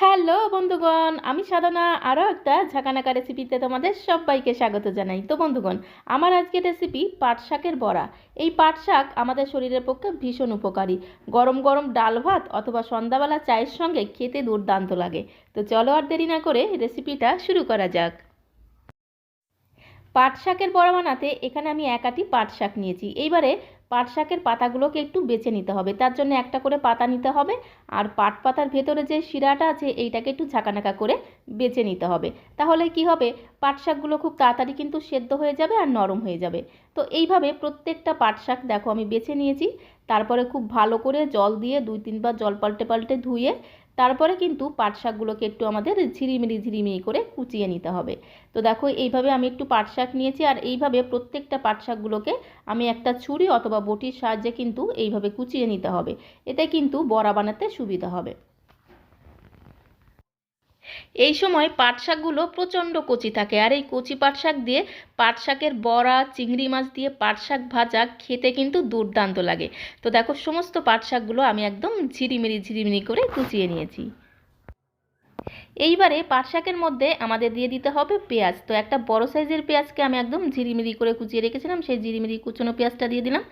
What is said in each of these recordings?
Hello বন্ধুগণ, আমি সাধনা। আরও একটা ঝাঁকানাকা রেসিপিতে তোমাদের সবাইকে স্বাগত জানাই। তো বন্ধুগণ, আমার আজকের রেসিপি পাট শাকের বড়া। এই পাট শাক আমাদের শরীরের পক্ষে ভীষণ উপকারী। গরম গরম ডাল ভাত অথবা সন্ধ্যাবেলা চায়ের সঙ্গে খেতে দুর্দান্ত লাগে। তো চলো আর দেরি না করে রেসিপিটা শুরু করা যাক। পাট শাকের বড়া বানাতে এখানে আমি এক আটি পাট শাক নিয়েছি। এইবারে পাট শাকের পাতাগুলোকে একটু বেছে নিতে হবে। তার জন্য একটা করে পাতা নিতে হবে আর পাট পাতার ভেতরে যে শিরাটা আছে এইটাকে একটু ঝাঁকানাকা করে বেছে নিতে হবে। তাহলে কি হবে? পাট শাকগুলো খুব তাড়াতাড়ি কিন্তু সেদ্ধ হয়ে যাবে আর নরম হয়ে যাবে। তো এইভাবে প্রত্যেকটা পাট শাক দেখো আমি বেছে নিয়েছি। তারপরে খুব ভালো করে জল দিয়ে দুই তিনবার জল পাল্টে পাল্টে ধুয়ে তারপরে কিন্তু পাট শাকগুলোকে একটু আমাদের ঝিরিমিরি ঝিরিমিরি করে কুচিয়ে নিতে হবে। তো দেখো, এইভাবে আমি একটু পাট শাক নিয়েছি আর এইভাবে প্রত্যেকটা পাট শাকগুলোকে আমি একটা ছুরি অথবা বটির সাহায্যে কিন্তু এইভাবে কুচিয়ে নিতে হবে। এতে কিন্তু বড়া বানাতে সুবিধা হবে। এই সময় পাট শাকগুলো প্রচণ্ড কচি থাকে। আর এই কচি পাট শাক দিয়ে পাট শাকের বড়া, চিংড়ি মাছ দিয়ে পাট শাক ভাজা খেতে কিন্তু দুর্দান্ত লাগে। তো দেখো, সমস্ত পাট শাকগুলো আমি একদম ঝিরিমিরি ঝিরিমিরি করে কুচিয়ে নিয়েছি। এইবারে পাট শাকের মধ্যে আমাদের দিয়ে দিতে হবে পেঁয়াজ। তো একটা বড় সাইজের পেঁয়াজকে আমি একদম ঝিরিমিরি করে কুচিয়ে রেখেছিলাম, সেই ঝিরিমিরি কুচনো পেঁয়াজটা দিয়ে দিলাম।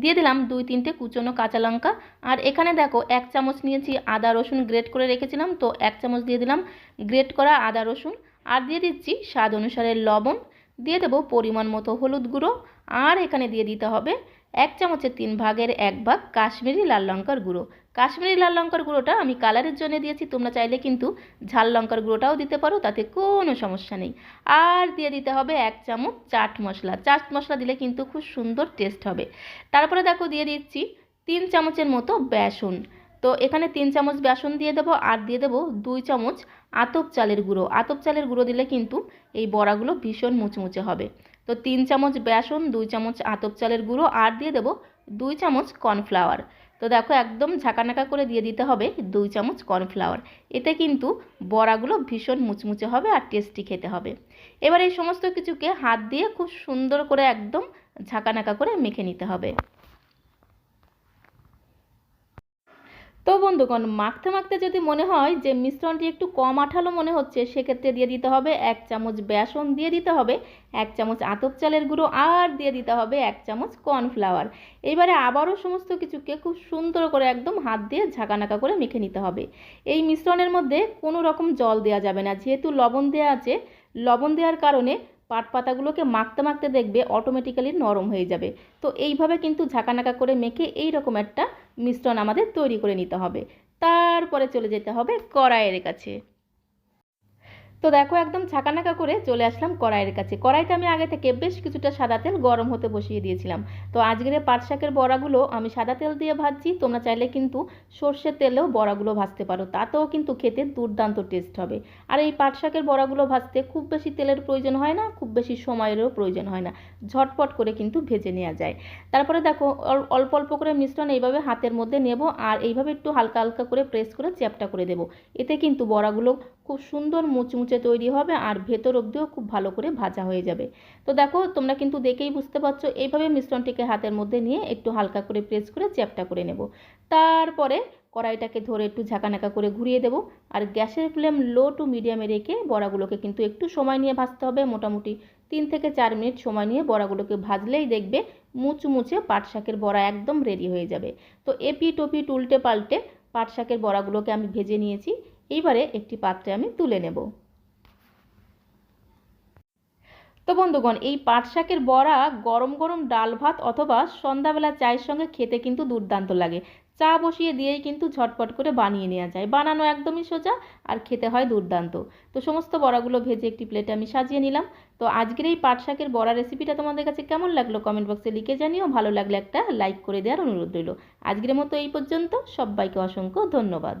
দিয়ে দিলাম দুই তিনটে কুচনো কাঁচা লঙ্কা। আর এখানে দেখো এক চামচ নিয়েছি আদা রসুন গ্রেট করে রেখেছিলাম, তো এক চামচ দিয়ে দিলাম গ্রেট করা আদা রসুন। আর দিয়ে দিচ্ছি স্বাদ অনুসারে লবণ। দিয়ে দেবো পরিমাণ মতো হলুদ গুঁড়ো। আর এখানে দিয়ে দিতে হবে এক চামচের তিন ভাগের এক ভাগ কাশ্মীরি লাল লঙ্কার গুঁড়ো। কাশ্মীরি লাল লঙ্কার গুঁড়োটা আমি কালারের জন্য দিয়েছি, তোমরা চাইলে কিন্তু ঝাল লঙ্কার গুঁড়োটাও দিতে পারো, তাতে কোনো সমস্যা নেই। আর দিয়ে দিতে হবে এক চামচ চাট মশলা। চাট মশলা দিলে কিন্তু খুব সুন্দর টেস্ট হবে। তারপরে দেখো দিয়ে দিচ্ছি তিন চামচের মতো বেসন। তো এখানে তিন চামচ বেসন দিয়ে দেবো আর দিয়ে দেবো দুই চামচ আতপ চালের গুঁড়ো। আতপ চালের গুঁড়ো দিলে কিন্তু এই বড়াগুলো ভীষণ মুচমুচে হবে। তো তিন চামচ বেসন, দুই চামচ আতপ চালের গুঁড়ো আর দিয়ে দেবো দুই চামচ কর্নফ্লাওয়ার। তো দেখো একদম ঝাঁকানাকা করে দিয়ে দিতে হবে দুই চামচ কর্নফ্লাওয়ার। এতে কিন্তু বড়াগুলো ভীষণ মুচমুচে হবে আর টেস্টি খেতে হবে। এবার এই সমস্ত কিছুকে হাত দিয়ে খুব সুন্দর করে একদম ঝাঁকানাকা করে মেখে নিতে হবে। তো বন্ধুগণ, মাখতে মাখতে যদি মনে হয় যে মিশ্রণটি একটু কম আঠালো মনে হচ্ছে, সেক্ষেত্রে দিয়ে দিতে হবে এক চামচ বেসন, দিয়ে দিতে হবে এক চামচ আতপ চালের গুঁড়ো আর দিয়ে দিতে হবে এক চামচ কর্নফ্লাওয়ার। এবারে আবারও সমস্ত কিছুকে খুব সুন্দর করে একদম হাত দিয়ে ঝাঁকানাকা করে মেখে নিতে হবে। এই মিশ্রণের মধ্যে কোনো রকম জল দেওয়া যাবে না। যেহেতু লবণ দেওয়া আছে, লবণ দেওয়ার কারণে পাট পাতাগুলোকে মাখতে মাখতে দেখবে অটোমেটিক্যালি নরম হয়ে যাবে। তো এইভাবে কিন্তু ঝাঁকানাকা করে মেখে এই রকম একটা মিশ্রণ আমাদের তৈরি করে নিতে হবে। তারপরে চলে যেতে হবে কড়াইয়ের কাছে। তো দেখো, একদম ছাকানাকা করে চলে আসলাম কড়াইয়ের কাছে। কড়াইতে আমি আগে থেকে বেশ কিছুটা সাদা তেল গরম হতে বসিয়ে দিয়েছিলাম। তো আজকের পাট শাকের বড়াগুলো আমি সাদা তেল দিয়ে ভাজছি। তোমরা চাইলে কিন্তু সর্ষের তেলেও বড়াগুলো ভাজতে পারো। তাতেও কিন্তু খেতে দুর্দান্ত টেস্ট হবে। আর এই পাট শাকের বড়াগুলো ভাজতে খুব বেশি তেলের প্রয়োজন হয় না, খুব বেশি সময়েরও প্রয়োজন হয় না। ঝটপট করে কিন্তু ভেজে নেওয়া যায়। তারপরে দেখো অল্প অল্প করে মিশ্রণ এইভাবে হাতের মধ্যে নেব আর এইভাবে একটু হালকা হালকা করে প্রেস করে চ্যাপটা করে দেবো। এতে কিন্তু বড়াগুলো খুব সুন্দর মুচমুচে তৈরি হবে আর ভেতর অবধিও খুব ভালো করে ভাজা হয়ে যাবে। তো দেখো, তোমরা কিন্তু দেখেই বুঝতে পারছ, এইভাবে মিশ্রণটিকে হাতের মধ্যে নিয়ে একটু হালকা করে প্রেস করে চ্যাপটা করে নেব। তারপরে কড়াইটাকে ধরে একটু ঝাঁকানাকা করে ঘুরিয়ে দেবো আর গ্যাসের ফ্লেম লো টু মিডিয়ামে রেখে বড়াগুলোকে কিন্তু একটু সময় নিয়ে ভাজতে হবে। মোটামুটি তিন থেকে চার মিনিট সময় নিয়ে বড়াগুলোকে ভাজলেই দেখবে মুচমুচে পাট শাকের বড়া একদম রেডি হয়ে যাবে। তো এপি টপি উল্টে পাল্টে পাট শাকের বড়াগুলোকে আমি ভেজে নিয়েছি। এইবারে একটি পাত্রে আমি তুলে নেব। তো বন্ধুগণ, এই পাট শাকের বড়া গরম গরম ডাল ভাত অথবা সন্ধ্যাবেলা চায়ের সঙ্গে খেতে কিন্তু দুর্দান্ত লাগে। চা বসিয়ে দিয়েই কিন্তু ঝটপট করে বানিয়ে নেওয়া যায়। বানানো একদমই সোজা আর খেতে হয় দুর্দান্ত। তো সমস্ত বড়াগুলো ভেজে একটি প্লেটে আমি সাজিয়ে নিলাম। তো আজকের এই পাট শাকের বড়া রেসিপিটা তোমাদের কাছে কেমন লাগল কমেন্ট বক্সে লিখে জানিও। ভালো লাগলে একটা লাইক করে দেওয়ার অনুরোধ রইল। আজকের মতো এই পর্যন্ত। সবাইকে অসংখ্য ধন্যবাদ।